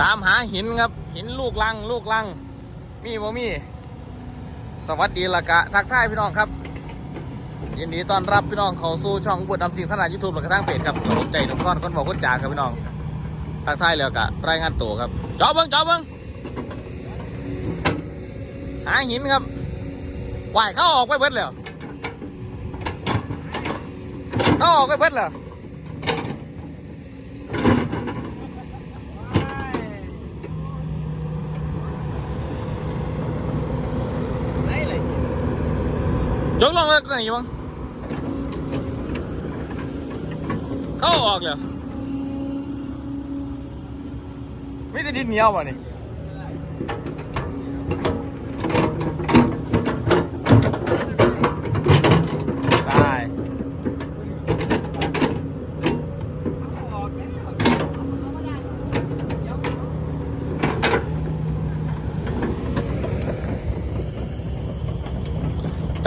ตามหาหินครับ หินลูกลัง ลูกลัง มีบ่มี สวัสดีละกะ ทักทายพี่น้องครับ ยินดีต้อนรับพี่น้องเข้าสู่ช่องอุบลนำสิ่งถนัดยูทูบและกระทั่งเพจครับผมใจทุกคนคนบอกคนจ่าครับพี่น้อง ทักทายแล้วกะ รายงานตัวครับจอเบิ้งจอเบิ้งหาหินครับว่ายเข้าออกไปเบิดแล้วเข้าออกไปเบิดแล้ว ยกลงเลยก็ไหนอยู่บ้างเข้าออกเลยไม่ได้ดินเหนียวป่ะนี่ตาย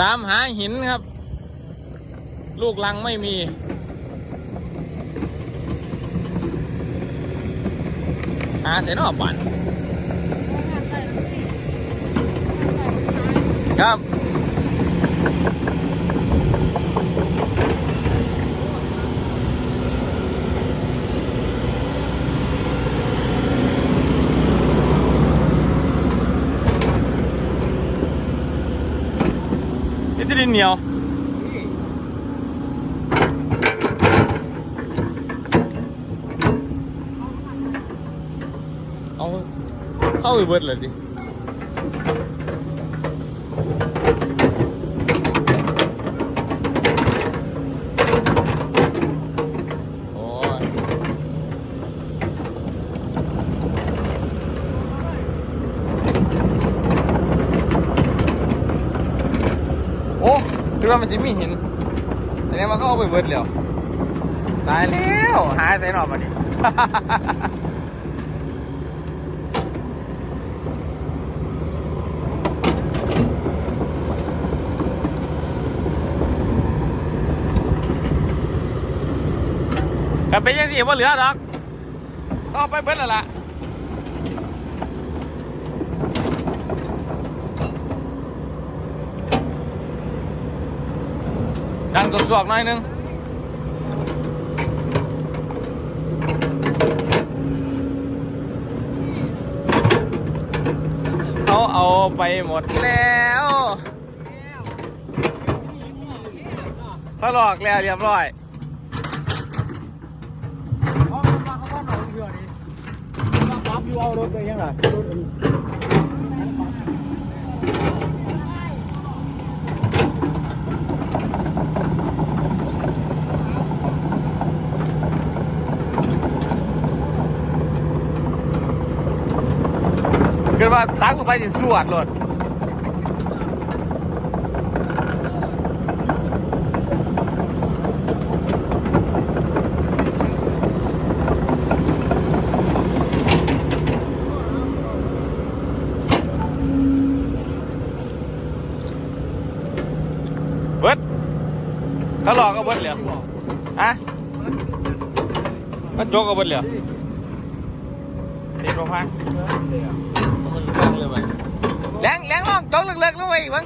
ตามหาหินครับ ลูกลังไม่มี หาเสนอปั่นครับ นี่จะดินเหนียว เอาเข้าไปเบิดเลยดิโอ้ยโอ้คือ ว่ามันสิมีหินแต่เนี่ยมันก็เอาไปเบิดแล้วตายแล้วหายใส่หนอบมาดิกันไปยังสิว่าเหลือดอกก็เอาไปเบิดแล้วล่ะ ดังสวกๆหน่อยนึงเขาเอาไปหมดแล้วเขาหลอกแล้วเรียบร้อยเขามาเขาบ้านหน่อยเพื่อนี่มาปั๊บอยู่เอารถไปยังไง เกิดว่าตักลงไปสิสวดรถเบิดเขาหลอกก็เบิดเหลือฮะมันโจกก็เบิดเหลือเด็ดประพันธ์ แรงแรงลองจองเลิกๆลงไปอีกมั้ง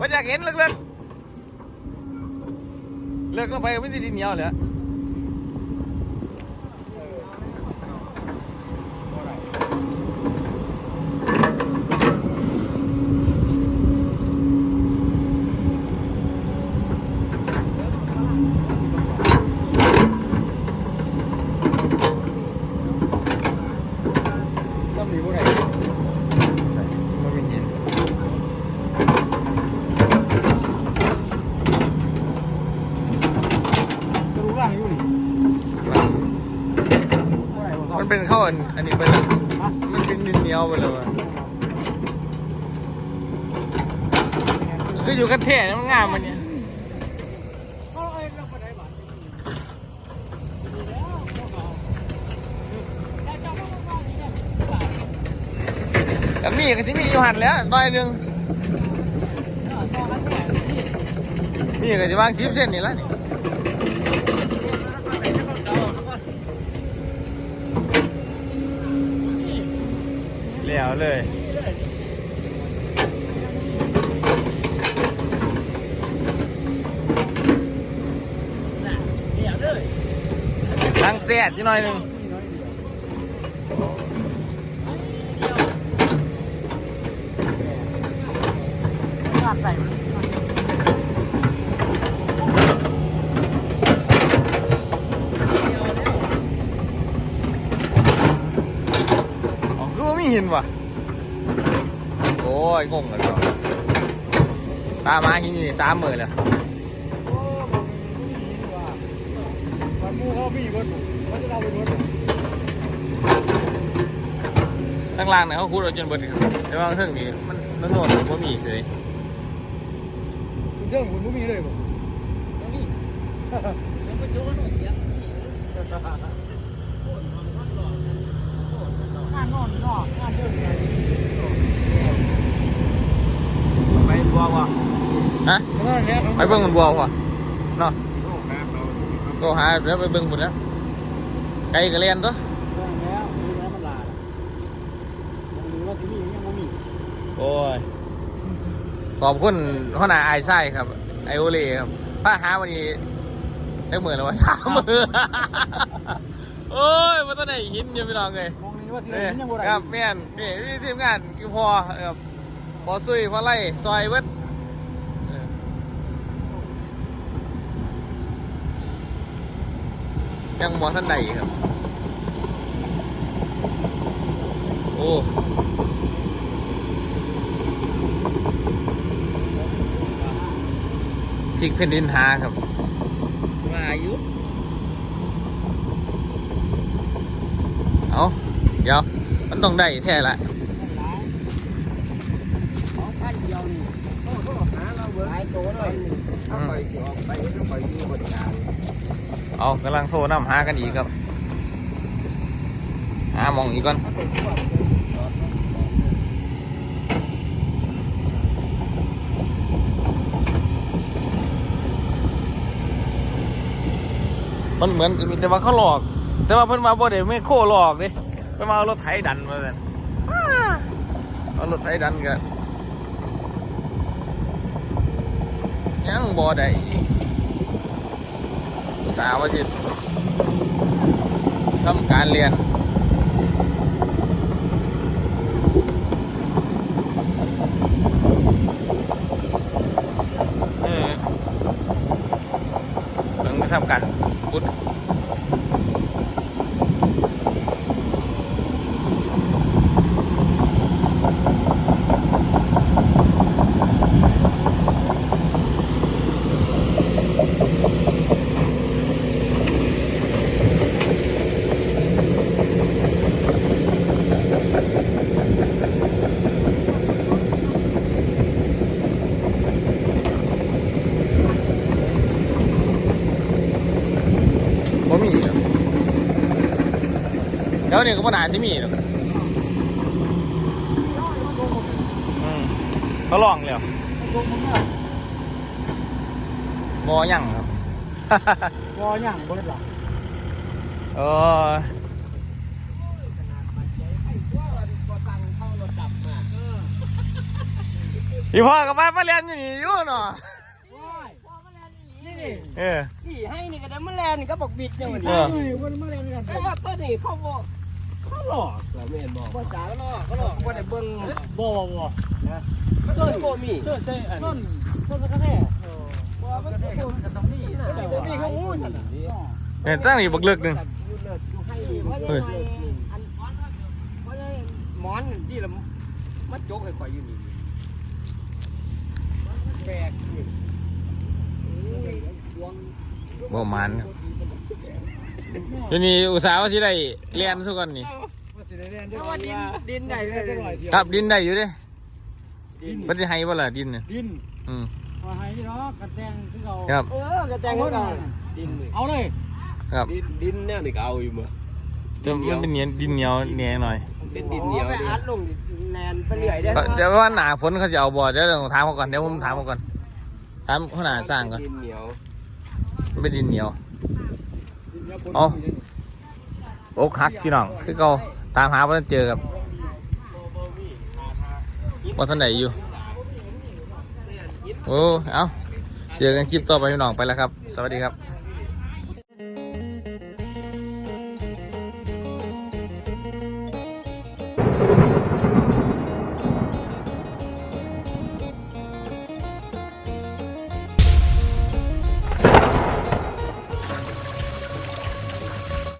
มันอยากเห็นเลิกๆเลิกลงไปไม่ได้ดินเหนียวเลยมันมีหิน จะรู้ร่างอยู่นี่ มันเป็นข้าอันอันนี้เป็นมันเป็นดินเหนียวไปเลยว่ะก็อยู่กันแท่มันงามมันเนี่ยเขาเอ้ยเราปไหนบ้างกันมีกันที่มีอยู่หันแล้วน้อยนึงนี่ก็จะวางสิบเส้นนี่แล้วนี่ แล้วเลยทั้งเสียดนิดหน่อยหนึ่งานใส่มัน อ๋ อคือว่ามีหินว่ะ โอ้ยงงเลยตามาหินนี่สามหมื่นเลยมันมูเขาพี่คนมันจะเอาไปคนข้างล่างเนี่ยเขาคูดเอาจนเบิดแต่ว่าเครื่องนี้มันมันโน่นว่ามีเฉยคุณเจ้าคุณมูมีเลยบ่มีแล้วมันโจ้กันหมดยัง งานนอนนอกงานเยอะงานนี้ไปบัววะฮะแล้วก็เนี่ยไปเบิ่งมันบัวว่ะเนาะโทรหาแล้วไปเบิ่งบุญนะไกลก็เรียนตัวแล้วมีแล้วมันลาหรือว่าที่นี่ยังไม่มีโอ้ยขอบคุณหัวหน้าไอ้ไส้ครับไอโอเล่ครับป้าหาวันนี้ได้หมื่นแล้วว่าสามหมื่นโอ้ยมันต้องได้หินอยู่พี่น้องเลยม องนี่ว่าที่นี่นี่ยังบ่ได้ครับแม่นนี่นี่ทีมงานคือพอครับพอซุยพอไล่ซอยเวิดเออยังบอท่านใดครับ โอ้พริกแผ่นดินหาครับ มาอายุ เอา เดี๋ยว มันต้องได้แท้ละของพันเดียวนี่โอ้โหหาเราเบิร์หลายโตเลยเอาไปสิออกไปเอาไปอยู่บนกลางเอากำลังโทรน้ำหากันอีกครับ หาหมองอีกก่อนมันเหมือนจะมีแต่ว่าเขาหลอก แต่ว่าเพิ่นมาบ่ได้ไม่โคหลอกดิ เพิ่นมาเอารถไถดันมาเลยเอารถไถดันกันยังบ่ได้อีกอุตสาห์ว่าสิทำการเรียนเออเพิ่งมาทำการพุดบ่ นี้ก็บ่น่าสิมีหรอกอืมเขาลองแล้วโกงมึงอะบ่ยังครับ วอยังเบิดล่ะเออพี่พ่อกับบ้านมาเรียนอยู่นี่อยู่เนาะนี่นี่เออ นี่ให้นี่ก็ได้มาแลนนี่ก็บอกบิดเนี่ยมันเอเอออ วันมาเรียนกัน แต่ว่าตัวนี้เขาบอกเขา หลอกเหรอแม่นบอกภาษาเขาหลอกเขาหลอกว่าได้เบิ่งบ่บ่บ่ต้นโบมีเชื่อใจอันต้นต้นกระแทกบ่มันก็ต้องมีโบมีเขาอู้นั่นน่ะเนี่ยตั้งนี่บักเลิกหนึงอยู่เลิศอยู่ให้เพราะเฮ้ยยังไงอันเพราะยังหมอนที่ละมัดโจกให้ข่อยอยู่นี่แปลกนี่บ่มันครับเดี๋ยวนี้อุตส่าห์ว่าสิได้เรียนทุกคนนี่ ว่าสิได้เรียนได้เพราะว่าดินดินใหญ่เลยได้หน่อยเดียวครับดินได้อยู่เด้ดินมันสิให้บ่ล่ะดินเนี่ยดินอืมมาให้เนาะกระแตงคือเราครับ เออกระแตงเขาได้ดินนี่เอาเลยครับดินดินเนี่ยนี่ก็เอาอยู่มั้งแต่มันเป็นเหนียวดินเหนียวเหนียวหน่อยเป็นดินเหนียวไปอัดลงแนนไปเรื่อยได้ก็เดี๋ยวว่าหนาฝนเขาจะเอาบ่อเดี๋ยวต้องถามเขาก่อนเดี๋ยวผมถามเขาก่อนถามเขาหนาสร้างก่อนดินเหนียวมันเป็นดินเหนียวเอาโอกหักพี่น้องคือเขา ตามหาว่าเจอครับว่าท่านไหนอยู่ โอ้ เอาเจอกันคลิปต่อไปพี่น้องไปแล้วครับ สวัสดีครับ